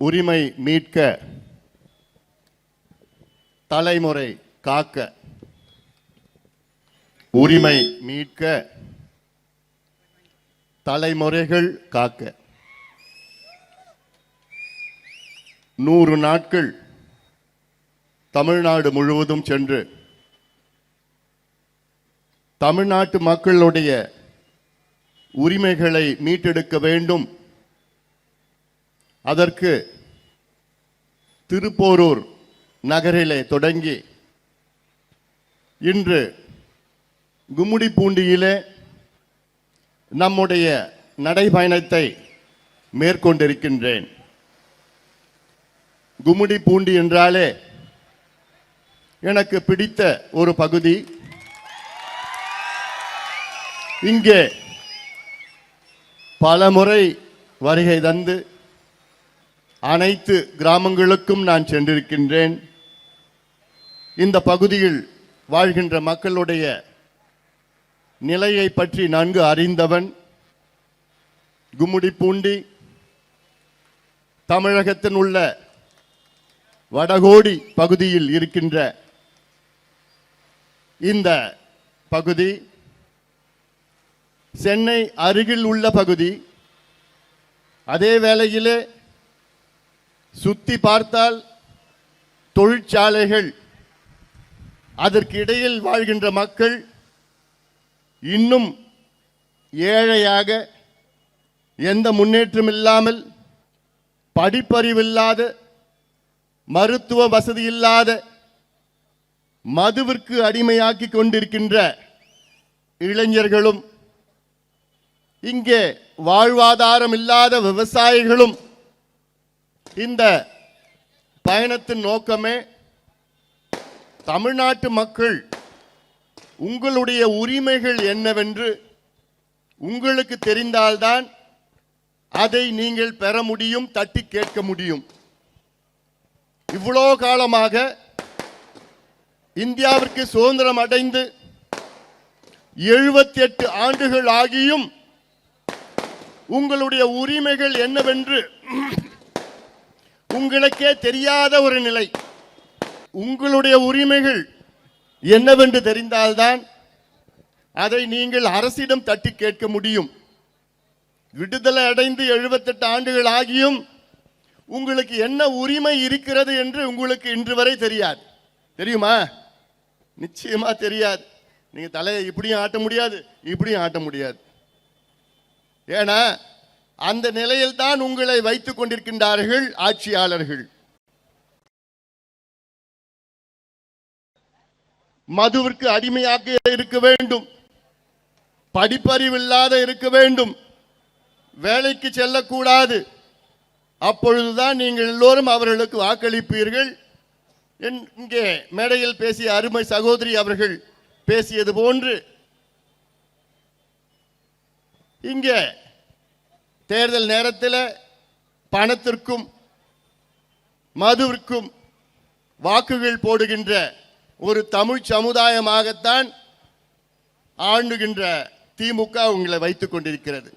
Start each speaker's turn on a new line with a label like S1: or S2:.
S1: உரிமை மீட்க தலைமுறை காக்க உரிமை மீட்க தலைமுறைகள் காக்க நூறு நாட்கள் தமிழ்நாடு முழுவதும் சென்று தமிழ்நாட்டு மக்களுடைய உரிமைகளை மீட்டெடுக்க வேண்டும் அதற்கு திருப்போரூர் நகரிலே தொடங்கி இன்று கும்முடிப்பூண்டியிலே நம்முடைய நடைபயணத்தை மேற்கொண்டிருக்கின்றேன். கும்முடிப்பூண்டி என்றாலே எனக்கு பிடித்த ஒரு பகுதி. இங்கே பலமுறை வருகை தந்து அனைத்து கிராமங்களுக்கும் நான் சென்றிருக்கின்றேன். இந்த பகுதியில் வாழ்கின்ற மக்களுடைய நிலையை பற்றி நன்கு அறிந்தவன் கும்முடிப்பூண்டி தமிழகத்தின் உள்ள வடகோடி பகுதியில் இருக்கின்ற இந்த பகுதி சென்னை அருகில் உள்ள பகுதி அதே வேளையிலே சுத்தி பார்த்தால் தொழிற்சாலைகள் அதற்கு இடையில் வாழ்கின்ற மக்கள் இன்னும் ஏழையாக எந்த முன்னேற்றம் இல்லாமல் படிப்பறிவில்லாத மருத்துவ வசதி இல்லாத மதுவிற்கு அடிமையாக்கி கொண்டிருக்கின்ற இளைஞர்களும் இங்கே வாழ்வாதாரம் இல்லாத விவசாயிகளும் இந்த பயணத்தின் நோக்கமே தமிழ்நாட்டு மக்கள் உங்களுடைய உரிமைகள் என்னவென்று உங்களுக்கு தெரிந்தால்தான் அதை நீங்கள் பெற முடியும் தட்டி கேட்க முடியும். இவ்வளோ காலமாக இந்தியாவிற்கு சுதந்திரம் அடைந்து எழுபத்தி எட்டு ஆண்டுகள் ஆகியும் உங்களுடைய உரிமைகள் என்னவென்று உங்களுக்கே தெரியாத ஒரு நிலை. உங்களுடைய உரிமைகள் என்னவென்று தெரிந்தால்தான் அதை நீங்கள் அரசிடம் தட்டி கேட்க முடியும். விடுதலை அடைந்து எழுபத்தெட்டு ஆண்டுகள் ஆகியும் உங்களுக்கு என்ன உரிமை இருக்கிறது என்று உங்களுக்கு இன்று வரை தெரியாது. தெரியுமா? நிச்சயமா தெரியாது. நீங்க தலையை இப்படியும் ஆட்ட முடியாது இப்படியும் ஆட்ட முடியாது. ஏன்னா அந்த நிலையில் தான் உங்களை வைத்துக் கொண்டிருக்கின்றார்கள் ஆட்சியாளர்கள். மதுவிற்கு அடிமையாக இருக்க வேண்டும். படிப்பறிவில்லாத இருக்க வேண்டும். வேலைக்கு செல்லக்கூடாது. அப்பொழுதுதான் நீங்கள் எல்லோரும் அவர்களுக்கு வாக்களிப்பீர்கள். என் இங்கே மேடையில் பேசிய அருமை சகோதரி அவர்கள் பேசியது போன்று இங்கே தேர்தல் நேரத்தில் பணத்திற்கும் மதுவிற்கும் வாக்குகள் போடுகின்ற ஒரு தமிழ் சமுதாயமாகத்தான் ஆண்டுகின்ற திமுக உங்களை வைத்துக் கொண்டிருக்கிறது.